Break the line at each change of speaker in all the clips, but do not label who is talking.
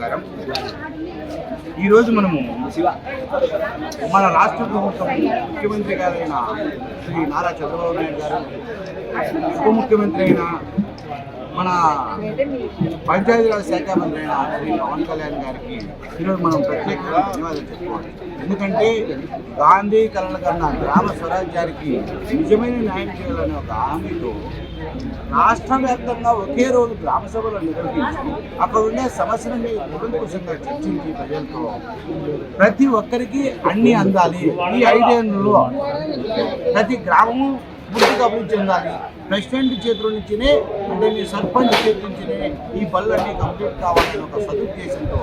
నమస్కారం. ఈరోజు మనము మన రాష్ట్ర ప్రభుత్వం ముఖ్యమంత్రి గారైన శ్రీ నారా చంద్రబాబు నాయుడు గారు ఉప ముఖ్యమంత్రి అయిన మన పంచాయతీరాజ్ శాఖ మంత్రి అయిన శ్రీ పవన్ కళ్యాణ్ గారికి ఈరోజు మనం ప్రత్యేకంగా ధన్యవాదాలు చెప్పుకోవాలి. ఎందుకంటే గాంధీ కళల కన్నా గ్రామ స్వరాజ్యానికి నిజమైన న్యాయం చేయాలనే ఒక హామీతో రాష్ట్ర వ్యాప్తంగా ఒకే రోజు గ్రామ సభలు నిర్వహించి అక్కడ ఉండే సమస్యల మీద కుటుంబకుశంగా చర్చించి ప్రజలతో ప్రతి ఒక్కరికి అన్నీ అందాలి. ఈ ఐదేళ్ళలో ప్రతి గ్రామము పూర్తిగా అభివృద్ధి చెందాలి. ప్రెసిడెంట్ చేతుల నుంచినే అంటే మీ సర్పంచ్ చేతుల నుంచినే ఈ పనులన్నీ కంప్లీట్ కావాలని ఒక సదుద్దేశంతో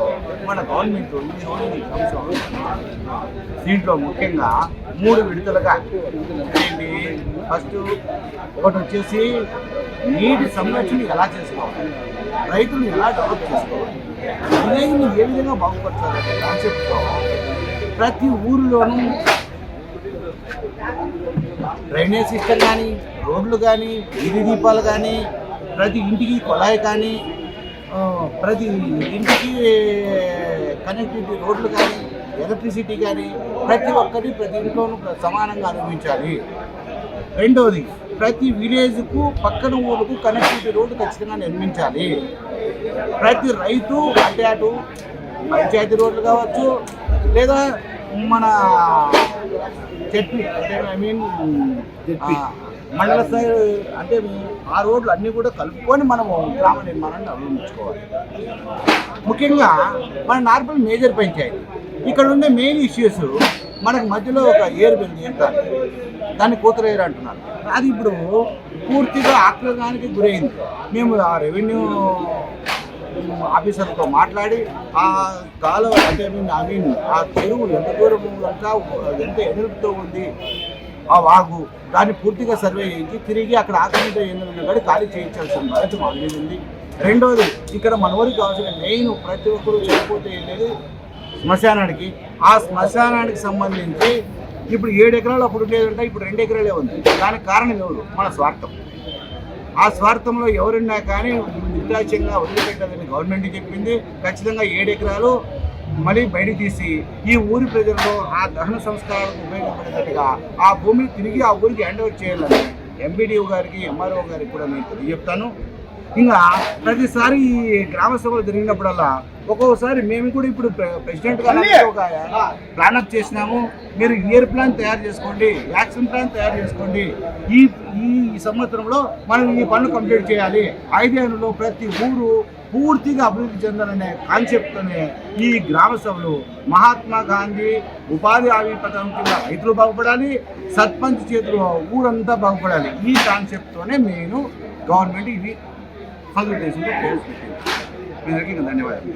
మన గవర్నమెంట్ అంశం దీంట్లో ముఖ్యంగా మూడు విడతలుగా. ఏంటి? ఫస్ట్ ఒకటి వచ్చేసి నీటి సంరక్షణ ఎలా చేసుకోవాలి? రైతులు ఎలా డెవలప్ చేసుకోవాలి? విలేజ్ని ఏ విధంగా బాగుపరచాలనే కాన్సెప్ట్తో ప్రతి ఊరిలోనూ డ్రైనేజ్ సిస్టమ్ కానీ రోడ్లు కానీ వీధి దీపాలు కానీ ప్రతి ఇంటికి కొళాయి కానీ ప్రతి ఇంటికి కనెక్టివిటీ రోడ్లు కానీ ఎలక్ట్రిసిటీ కానీ ప్రతి ఒక్కటి ప్రతి ఇంట్లోనూ సమానంగా అనుభవించాలి రెండవది ప్రతి విలేజ్కు పక్కన ఊరుకు కనెక్టివిటీ రోడ్డు ఖచ్చితంగా నిర్మించాలి. ప్రతి రైతు అంటే అటు పంచాయతీ రోడ్లు కావచ్చు లేదా మన చెట్టు అంటే ఐ మీన్ మండల స్థాయి అంటే ఆ రోడ్లు అన్నీ కూడా కలుపుకొని మనము గ్రామ నిర్మాణాన్ని అవలంబించుకోవాలి ముఖ్యంగా మన నార్మల్ మేజర్ పంచాయతీ. ఇక్కడ ఉండే మెయిన్ ఇష్యూస్ మనకు మధ్యలో ఒక ఏరు బిల్లు ఏరుతారు దాన్ని కూతురేరు అంటున్నారు. అది ఇప్పుడు పూర్తిగా ఆక్రమణానికి గురైంది. మేము ఆ రెవెన్యూ ఆఫీసర్తో మాట్లాడి ఆ కాలం అంటే ఐ మీన్ ఆ చెరువు ఎంత దూరం ఇంకా ఎంత ఎదురుతో ఉంది? ఆ వాగు దాన్ని పూర్తిగా సర్వే చేయించి తిరిగి అక్కడ ఆక్రమిత ఏంటన్నా కూడా ఖాళీ చేయించాల్సిన బాధ్యత మా మీద ఉంది. రెండవది ఇక్కడ మన ఊరికి కావాల్సిన మెయిన్ ప్రతి ఒక్కరూ చనిపోతే అనేది శ్మశానానికి. ఆ శ్మశానానికి సంబంధించి ఇప్పుడు ఏడు ఎకరాలు అప్పుడు ఉండేది ఇప్పుడు రెండు ఎకరాలే ఉంది. దానికి కారణం ఎవరు? మన స్వార్థం. ఆ స్వార్థంలో ఎవరున్నా కానీ నిర్దాక్ష్యంగా వదిలిపెట్టాలని గవర్నమెంట్ చెప్పింది. ఖచ్చితంగా ఏడెకరాలు మళ్ళీ బయట తీసి ఈ ఊరి ప్రజల్లో ఆ దహన సంస్కారాలకు ఉపయోగపడేటట్టుగా ఆ భూమిని తిరిగి ఆ ఊరికి హ్యాండ్ ఓవర్ చేయాలని ఎంబీడీఓ గారికి ఎంఆర్ఓ గారికి కూడా నేను తెలియజెప్తాను ఇంకా ప్రతిసారి ఈ గ్రామ సభలు జరిగినప్పుడల్లా ఒక్కొక్కసారి మేము కూడా ఇప్పుడు ప్రె- ప్రెసిడెంట్ గారు ఒక ప్లాన్ అప్ చేసినాము. మీరు ఇయర్ ప్లాన్ తయారు చేసుకోండి యాక్షన్ ప్లాన్ తయారు చేసుకోండి. ఈ ఈ సంవత్సరంలో మనం ఈ పనులు కంప్లీట్ చేయాలి. ఐదేళ్ళలో ప్రతి ఊరు పూర్తిగా అభివృద్ధి చెందాలనే కాన్సెప్ట్తోనే ఈ గ్రామ సభలు. మహాత్మా గాంధీ ఉపాధి హామీ పథకం కింద రైతులు బాగుపడాలి సర్పంచ్ చేతులు ఊరంతా బాగుపడాలి. ఈ కాన్సెప్ట్తోనే నేను గవర్నమెంట్ ఇవి కన్సల్టేషన్లో ప్రవేశపెట్టింది మీ అందరికీ ఇంకా ధన్యవాదాలు